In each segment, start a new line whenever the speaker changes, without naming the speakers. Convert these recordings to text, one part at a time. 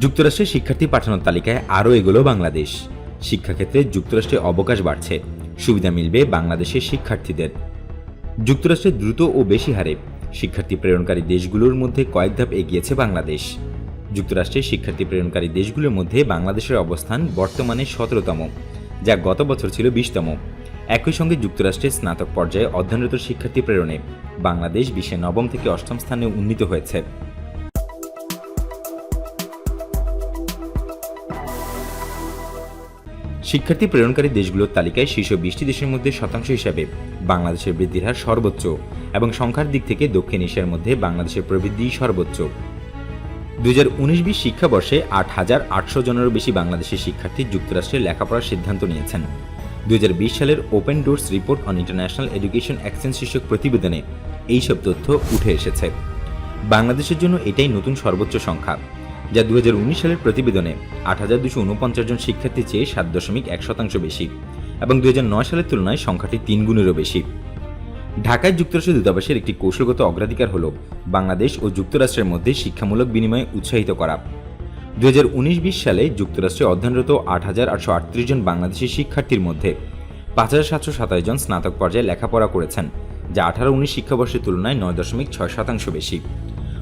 যুক্তরাষ্ট্রে শিক্ষার্থী পাঠানোর তালিকায় আরও এগোলো বাংলাদেশ। শিক্ষাক্ষেত্রে যুক্তরাষ্ট্রে অবকাশ বাড়ছে। সুবিধা মিলবে বাংলাদেশের শিক্ষার্থীদের। যুক্তরাষ্ট্রে দ্রুত ও বেশি হারে শিক্ষার্থী প্রেরণকারী দেশগুলোর মধ্যে কয়েক ধাপ এগিয়েছে বাংলাদেশ। যুক্তরাষ্ট্রে শিক্ষার্থী প্রেরণকারী দেশগুলোর মধ্যে বাংলাদেশের অবস্থান বর্তমানে সতেরোতম, যা গত বছর ছিল বিশতম। একই সঙ্গে যুক্তরাষ্ট্রে স্নাতক পর্যায়ে অধ্যয়নরত শিক্ষার্থী প্রেরণে বাংলাদেশ বিশ্বে নবম থেকে অষ্টম স্থানে উন্নীত হয়েছে। শিক্ষার্থী প্রেরণকারী দেশগুলোর তালিকায় শীর্ষ বিশটি দেশের মধ্যে শতাংশ হিসাবে বাংলাদেশের বৃদ্ধির হার সর্বোচ্চ এবং সংখ্যার দিক থেকে দক্ষিণ এশিয়ার মধ্যে বাংলাদেশের প্রবৃদ্ধি সর্বোচ্চ। দু হাজার উনিশ বিশ শিক্ষাবর্ষে আট হাজার আটশো জনেরও বেশি বাংলাদেশের শিক্ষার্থী যুক্তরাষ্ট্রে লেখাপড়ার সিদ্ধান্ত নিয়েছেন। দুই হাজার বিশ সালের Open Doors report on international education exchange শীর্ষক প্রতিবেদনে এইসব তথ্য উঠে এসেছে। বাংলাদেশের জন্য এটাই নতুন সর্বোচ্চ সংখ্যা। যা দুই হাজার উনিশ সালের প্রতিবেদনে আট হাজার দুশো উনপঞ্চাশ জন শিক্ষার্থী চেয়ে সাত দশমিক এক শতাংশ বেশি এবং দুই হাজার নয় সালের তুলনায় সংখ্যাটি তিন গুণেরও বেশি। ঢাকায় যুক্তরাষ্ট্র দূতাবাসের একটি কৌশলগত অগ্রাধিকার হল বাংলাদেশ ও যুক্তরাষ্ট্রের মধ্যে শিক্ষামূলক বিনিময় উৎসাহিত করা। দু হাজার সালে যুক্তরাষ্ট্রে অধ্যয়নরত আট হাজার আটশো আটত্রিশ জন বাংলাদেশি শিক্ষার্থীর মধ্যে পাঁচ হাজার সাতশো সাতাশ জন স্নাতক পর্যায়ে লেখাপড়া করেছেন, যা আঠারো উনিশ শিক্ষাবর্ষের তুলনায় নয় দশমিক ছয় শতাংশ বেশি।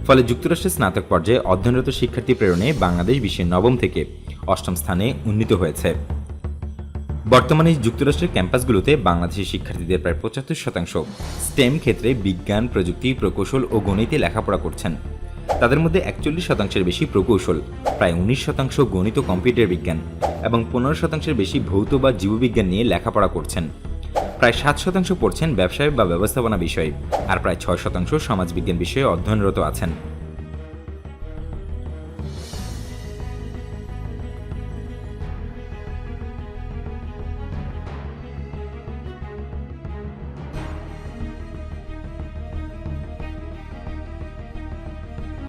ফলে যুক্তরাষ্ট্রের স্নাতক পর্যায়ে অধ্যয়নরত শিক্ষার্থী প্রেরণে বাংলাদেশ বিশ্বের নবম থেকে অষ্টম স্থানে উন্নীত হয়েছে। বর্তমানে যুক্তরাষ্ট্রের ক্যাম্পাসগুলোতে বাংলাদেশের শিক্ষার্থীদের প্রায় পঁচাত্তর শতাংশ স্টেম ক্ষেত্রে বিজ্ঞান, প্রযুক্তি, প্রকৌশল ও গণিতে লেখাপড়া করছেন। তাদের মধ্যে একচল্লিশ শতাংশের বেশি প্রকৌশল, প্রায় উনিশ শতাংশ গণিত কম্পিউটার বিজ্ঞান এবং পনেরো শতাংশের বেশি ভৌত বা জীববিজ্ঞান নিয়ে লেখাপড়া করছেন। প্রায় সাত শতাংশ পড়ছেন ব্যবসায় বা ব্যবস্থাপনা বিষয়ে, আর প্রায় ছয় শতাংশ সমাজবিজ্ঞান বিষয়ে অধ্যয়নরত আছেন।